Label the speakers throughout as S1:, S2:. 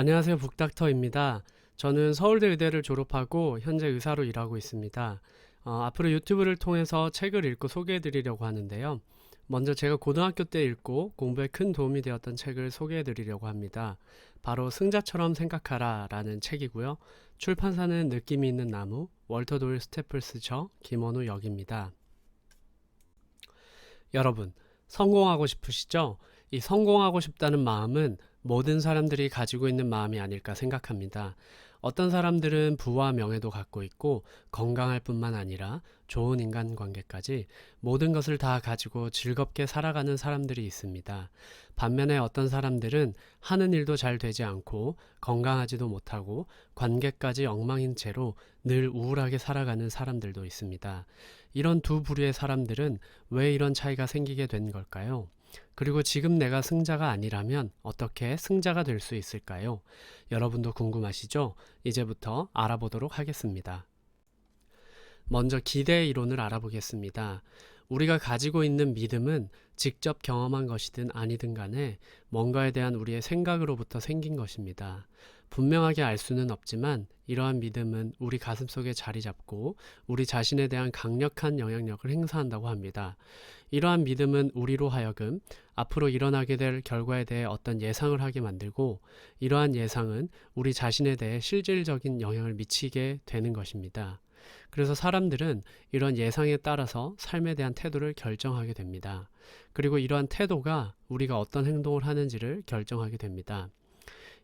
S1: 안녕하세요. 북닥터입니다. 저는 서울대 의대를 졸업하고 현재 의사로 일하고 있습니다. 어, 앞으로 유튜브를 통해서 책을 읽고 소개해 드리려고 하는데요. 먼저 제가 고등학교 때 읽고 공부에 큰 도움이 되었던 책을 소개해 드리려고 합니다. 바로 승자처럼 생각하라 라는 책이고요. 출판사는 느낌이 있는 나무, 월터 도일 스테플스 저, 김원우 역입니다. 여러분, 성공하고 싶으시죠? 이 성공하고 싶다는 마음은 모든 사람들이 가지고 있는 마음이 아닐까 생각합니다. 어떤 사람들은 부와 명예도 갖고 있고 건강할 뿐만 아니라 좋은 인간 관계까지 모든 것을 다 가지고 즐겁게 살아가는 사람들이 있습니다. 반면에 어떤 사람들은 하는 일도 잘 되지 않고 건강하지도 못하고 관계까지 엉망인 채로 늘 우울하게 살아가는 사람들도 있습니다. 이런 두 부류의 사람들은 왜 이런 차이가 생기게 된 걸까요? 그리고 지금 내가 승자가 아니라면 어떻게 승자가 될 수 있을까요? 여러분도 궁금하시죠? 이제부터 알아보도록 하겠습니다. 먼저 기대 이론을 알아보겠습니다. 우리가 가지고 있는 믿음은 직접 경험한 것이든 아니든 간에 뭔가에 대한 우리의 생각으로부터 생긴 것입니다. 분명하게 알 수는 없지만 이러한 믿음은 우리 가슴 속에 자리 잡고 우리 자신에 대한 강력한 영향력을 행사한다고 합니다. 이러한 믿음은 우리로 하여금 앞으로 일어나게 될 결과에 대해 어떤 예상을 하게 만들고 이러한 예상은 우리 자신에 대해 실질적인 영향을 미치게 되는 것입니다. 그래서 사람들은 이런 예상에 따라서 삶에 대한 태도를 결정하게 됩니다. 그리고 이러한 태도가 우리가 어떤 행동을 하는지를 결정하게 됩니다.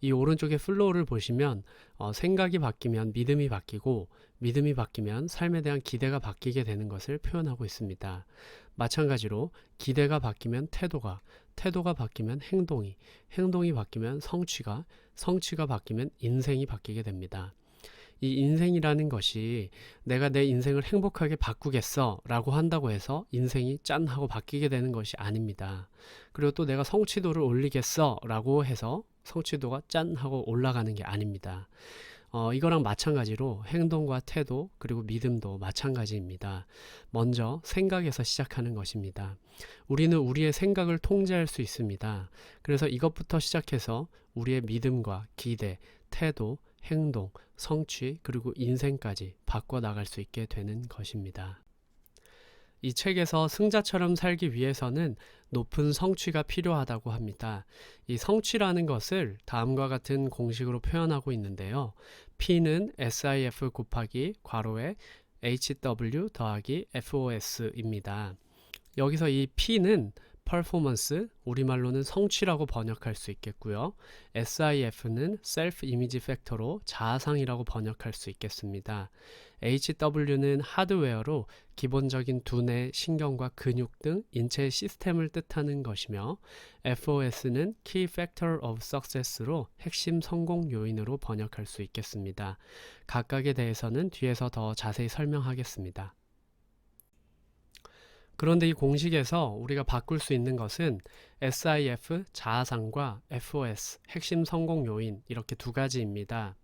S1: 이 오른쪽의 플로우를 보시면 어, 생각이 바뀌면 믿음이 바뀌고 믿음이 바뀌면 삶에 대한 기대가 바뀌게 되는 것을 표현하고 있습니다. 마찬가지로 기대가 바뀌면 태도가, 태도가 바뀌면 행동이, 행동이 바뀌면 성취가, 성취가 바뀌면 인생이 바뀌게 됩니다. 이 인생이라는 것이 내가 내 인생을 행복하게 바꾸겠어 라고 한다고 해서 인생이 짠 하고 바뀌게 되는 것이 아닙니다. 그리고 또 내가 성취도를 올리겠어 라고 해서 성취도가 짠 하고 올라가는 게 아닙니다. 어, 이거랑 마찬가지로 행동과 태도 그리고 믿음도 마찬가지입니다. 먼저 생각에서 시작하는 것입니다. 우리는 우리의 생각을 통제할 수 있습니다. 그래서 이것부터 시작해서 우리의 믿음과 기대, 태도, 행동, 성취, 그리고 인생까지 바꿔 나갈 수 있게 되는 것입니다. 이 책에서 승자처럼 살기 위해서는 높은 성취가 필요하다고 합니다. 이 성취라는 것을 다음과 같은 공식으로 표현하고 있는데요. P는 SIF 곱하기 괄호에 HW 더하기 FOS입니다. 여기서 이 P는 퍼포먼스, 우리말로는 성취라고 번역할 수 있겠고요. SIF는 Self Image Factor로 자아상이라고 번역할 수 있겠습니다. HW는 하드웨어로 기본적인 두뇌, 신경과 근육 등 인체의 시스템을 뜻하는 것이며 FOS는 Key Factor of Success로 핵심 성공 요인으로 번역할 수 있겠습니다. 각각에 대해서는 뒤에서 더 자세히 설명하겠습니다. 그런데 이 공식에서 우리가 바꿀 수 있는 것은 SIF 자아상과 FOS 핵심 성공 요인 이렇게 두 가지입니다.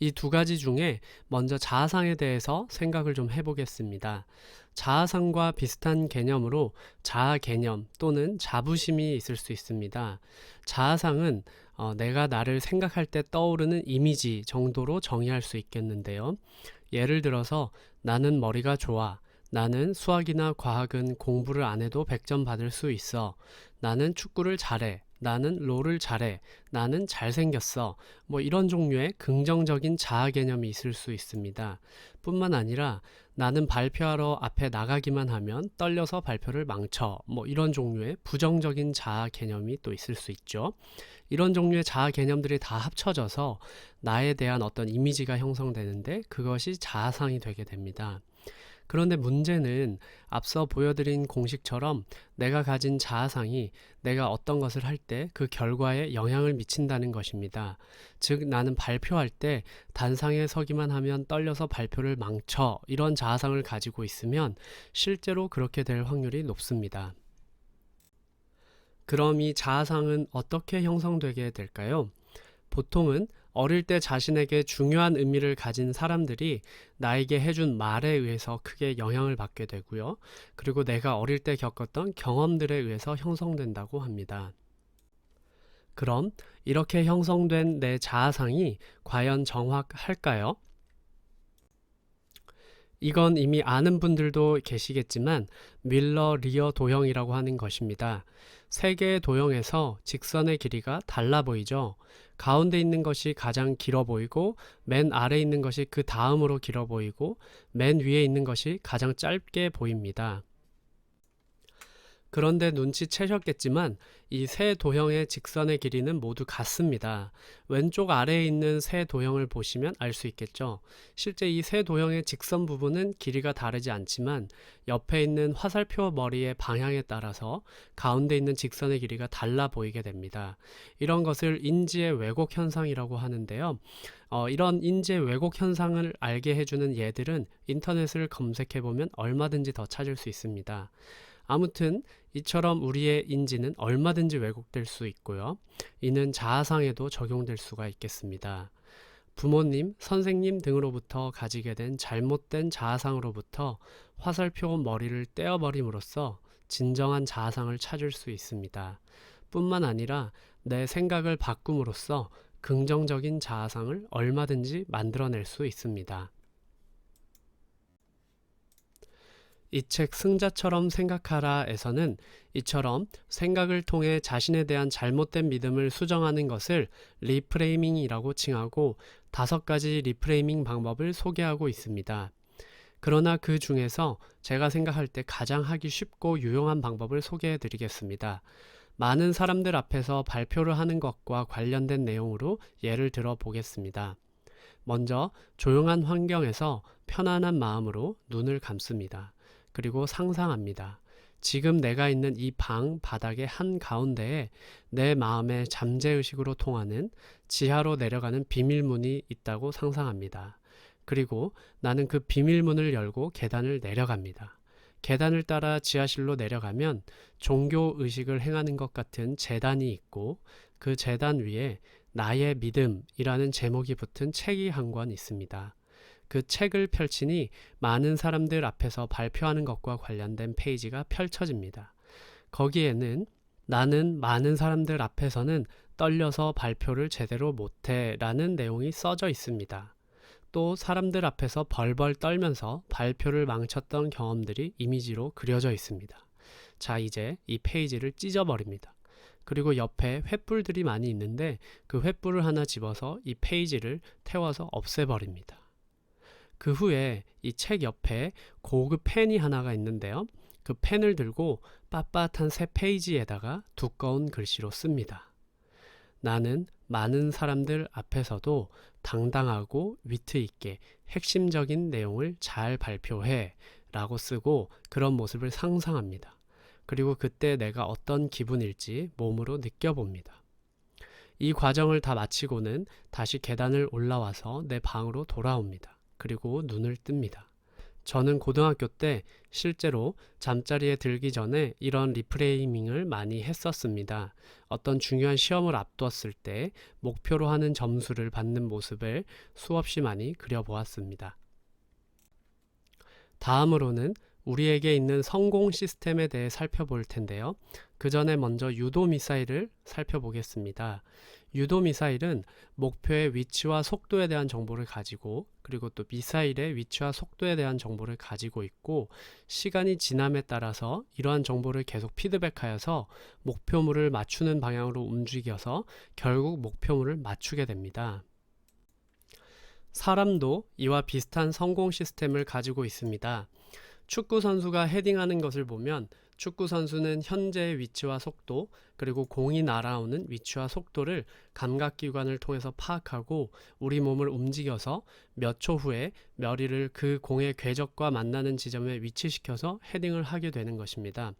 S1: 이 두 가지 중에 먼저 자아상에 대해서 생각을 좀 해보겠습니다. 자아상과 비슷한 개념으로 자아 개념 또는 자부심이 있을 수 있습니다. 자아상은 어, 내가 나를 생각할 때 떠오르는 이미지 정도로 정의할 수 있겠는데요. 예를 들어서 나는 머리가 좋아. 나는 수학이나 과학은 공부를 안 해도 100점 받을 수 있어. 나는 축구를 잘해. 나는 롤을 잘해. 나는 잘생겼어. 뭐 이런 종류의 긍정적인 자아 개념이 있을 수 있습니다. 뿐만 아니라 나는 발표하러 앞에 나가기만 하면 떨려서 발표를 망쳐. 뭐 이런 종류의 부정적인 자아 개념이 또 있을 수 있죠. 이런 종류의 자아 개념들이 다 합쳐져서 나에 대한 어떤 이미지가 형성되는데 그것이 자아상이 되게 됩니다. 그런데 문제는 앞서 보여드린 공식처럼 내가 가진 자아상이 내가 어떤 것을 할 때 그 결과에 영향을 미친다는 것입니다. 즉, 나는 발표할 때 단상에 서기만 하면 떨려서 발표를 망쳐 이런 자아상을 가지고 있으면 실제로 그렇게 될 확률이 높습니다. 그럼 이 자아상은 어떻게 형성되게 될까요? 보통은 어릴 때 자신에게 중요한 의미를 가진 사람들이 나에게 해준 말에 의해서 크게 영향을 받게 되고요. 그리고 내가 어릴 때 겪었던 경험들에 의해서 형성된다고 합니다. 그럼 이렇게 형성된 내 자아상이 과연 정확할까요? 이건 이미 아는 분들도 계시겠지만 밀러 리어 도형이라고 하는 것입니다. 세 개의 도형에서 직선의 길이가 달라 보이죠? 가운데 있는 것이 가장 길어 보이고 맨 아래 있는 것이 그 다음으로 길어 보이고 맨 위에 있는 것이 가장 짧게 보입니다. 그런데 눈치채셨겠지만 이 세 도형의 직선의 길이는 모두 같습니다. 왼쪽 아래에 있는 세 도형을 보시면 알 수 있겠죠. 실제 이 세 도형의 직선 부분은 길이가 다르지 않지만 옆에 있는 화살표 머리의 방향에 따라서 가운데 있는 직선의 길이가 달라 보이게 됩니다. 이런 것을 인지의 왜곡 현상이라고 하는데요. 어, 이런 인지의 왜곡 현상을 알게 해주는 예들은 인터넷을 검색해 보면 얼마든지 더 찾을 수 있습니다. 아무튼 이처럼 우리의 인지는 얼마든지 왜곡될 수 있고요. 이는 자아상에도 적용될 수가 있겠습니다. 부모님, 선생님 등으로부터 가지게 된 잘못된 자아상으로부터 화살표 머리를 떼어버림으로써 진정한 자아상을 찾을 수 있습니다. 뿐만 아니라 내 생각을 바꿈으로써 긍정적인 자아상을 얼마든지 만들어낼 수 있습니다. 이 책 승자처럼 생각하라에서는 이처럼 생각을 통해 자신에 대한 잘못된 믿음을 수정하는 것을 리프레이밍이라고 칭하고 다섯 가지 리프레이밍 방법을 소개하고 있습니다. 그러나 그 중에서 제가 생각할 때 가장 하기 쉽고 유용한 방법을 소개해 드리겠습니다. 많은 사람들 앞에서 발표를 하는 것과 관련된 내용으로 예를 들어 보겠습니다. 먼저 조용한 환경에서 편안한 마음으로 눈을 감습니다. 그리고 상상합니다. 지금 내가 있는 이 방 바닥의 한 가운데에 내 마음의 잠재의식으로 통하는 지하로 내려가는 비밀문이 있다고 상상합니다. 그리고 나는 그 비밀문을 열고 계단을 내려갑니다. 계단을 따라 지하실로 내려가면 종교 의식을 행하는 것 같은 재단이 있고 그 재단 위에 나의 믿음이라는 제목이 붙은 책이 한 권 있습니다. 그 책을 펼치니 많은 사람들 앞에서 발표하는 것과 관련된 페이지가 펼쳐집니다. 거기에는 나는 많은 사람들 앞에서는 떨려서 발표를 제대로 못해 라는 내용이 써져 있습니다. 또 사람들 앞에서 벌벌 떨면서 발표를 망쳤던 경험들이 이미지로 그려져 있습니다. 자, 이제 이 페이지를 찢어버립니다. 그리고 옆에 횃불들이 많이 있는데 그 횃불을 하나 집어서 이 페이지를 태워서 없애버립니다. 그 후에 이 책 옆에 고급 펜이 하나가 있는데요. 그 펜을 들고 빳빳한 새 페이지에다가 두꺼운 글씨로 씁니다. 나는 많은 사람들 앞에서도 당당하고 위트 있게 핵심적인 내용을 잘 발표해 라고 쓰고 그런 모습을 상상합니다. 그리고 그때 내가 어떤 기분일지 몸으로 느껴봅니다. 이 과정을 다 마치고는 다시 계단을 올라와서 내 방으로 돌아옵니다. 그리고 눈을 뜹니다. 저는 고등학교 때 실제로 잠자리에 들기 전에 이런 리프레이밍을 많이 했었습니다. 어떤 중요한 시험을 앞두었을 때 목표로 하는 점수를 받는 모습을 수없이 많이 그려보았습니다. 다음으로는 우리에게 있는 성공 시스템에 대해 살펴볼 텐데요. 그 전에 먼저 유도 미사일을 살펴보겠습니다. 유도 미사일은 목표의 위치와 속도에 대한 정보를 가지고 그리고 또 미사일의 위치와 속도에 대한 정보를 가지고 있고 시간이 지남에 따라서 이러한 정보를 계속 피드백하여서 목표물을 맞추는 방향으로 움직여서 결국 목표물을 맞추게 됩니다. 사람도 이와 비슷한 성공 시스템을 가지고 있습니다. 축구 선수가 헤딩하는 것을 보면 축구 선수는 현재의 위치와 속도 그리고 공이 날아오는 위치와 속도를 감각기관을 통해서 파악하고 우리 몸을 움직여서 몇 초 후에 멸리를 그 공의 궤적과 만나는 지점에 위치시켜서 헤딩을 하게 되는 것입니다.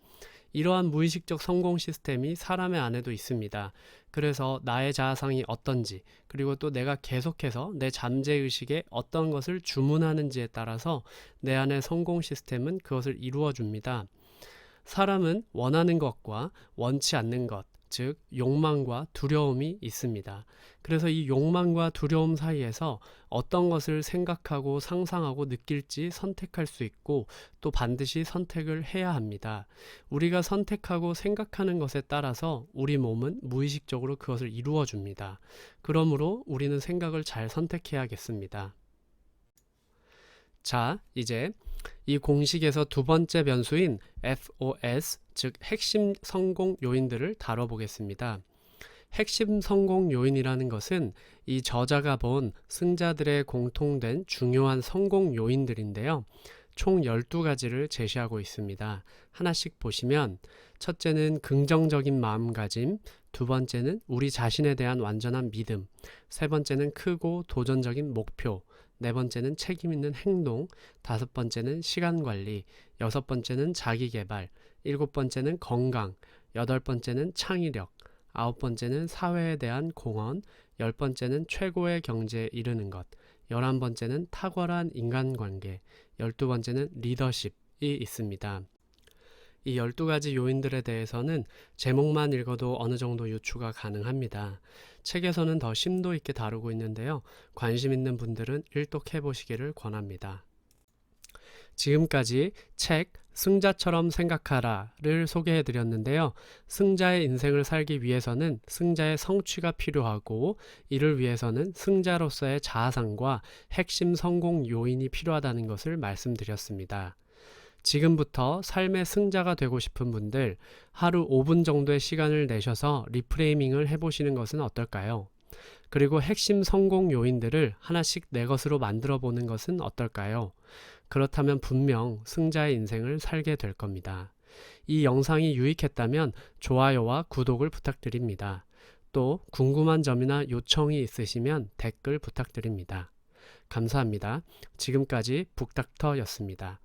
S1: 이러한 무의식적 성공 시스템이 사람의 안에도 있습니다. 그래서 나의 자아상이 어떤지, 그리고 또 내가 계속해서 내 잠재의식에 어떤 것을 주문하는지에 따라서 내 안의 성공 시스템은 그것을 이루어 줍니다. 사람은 원하는 것과 원치 않는 것, 즉 욕망과 두려움이 있습니다. 그래서 이 욕망과 두려움 사이에서 어떤 것을 생각하고 상상하고 느낄지 선택할 수 있고 또 반드시 선택을 해야 합니다. 우리가 선택하고 생각하는 것에 따라서 우리 몸은 무의식적으로 그것을 이루어 줍니다. 그러므로 우리는 생각을 잘 선택해야겠습니다. 자, 이제 이 공식에서 두 번째 변수인 FOS, 즉 핵심 성공 요인들을 다뤄보겠습니다. 핵심 성공 요인이라는 것은 이 저자가 본 승자들의 공통된 중요한 성공 요인들인데요. 총 12가지를 제시하고 있습니다. 하나씩 보시면 첫째는 긍정적인 마음가짐, 두 번째는 우리 자신에 대한 완전한 믿음, 세 번째는 크고 도전적인 목표, 네 번째는 책임 있는 행동, 다섯 번째는 시간 관리, 여섯 번째는 자기 개발, 일곱 번째는 건강, 여덟 번째는 창의력, 아홉 번째는 사회에 대한 공헌, 열 번째는 최고의 경제에 이르는 것, 열한 번째는 탁월한 인간관계, 열두 번째는 리더십이 있습니다. 이 12가지 요인들에 대해서는 제목만 읽어도 어느 정도 유추가 가능합니다. 책에서는 더 심도 있게 다루고 있는데요. 관심 있는 분들은 일독해 보시기를 권합니다. 지금까지 책 승자처럼 생각하라를 소개해 드렸는데요. 승자의 인생을 살기 위해서는 승자의 성취가 필요하고 이를 위해서는 승자로서의 자아상과 핵심 성공 요인이 필요하다는 것을 말씀드렸습니다. 지금부터 삶의 승자가 되고 싶은 분들 하루 5분 정도의 시간을 내셔서 리프레이밍을 해보시는 것은 어떨까요? 그리고 핵심 성공 요인들을 하나씩 내 것으로 만들어 보는 것은 어떨까요? 그렇다면 분명 승자의 인생을 살게 될 겁니다. 이 영상이 유익했다면 좋아요와 구독을 부탁드립니다. 또 궁금한 점이나 요청이 있으시면 댓글 부탁드립니다. 감사합니다. 지금까지 북닥터였습니다.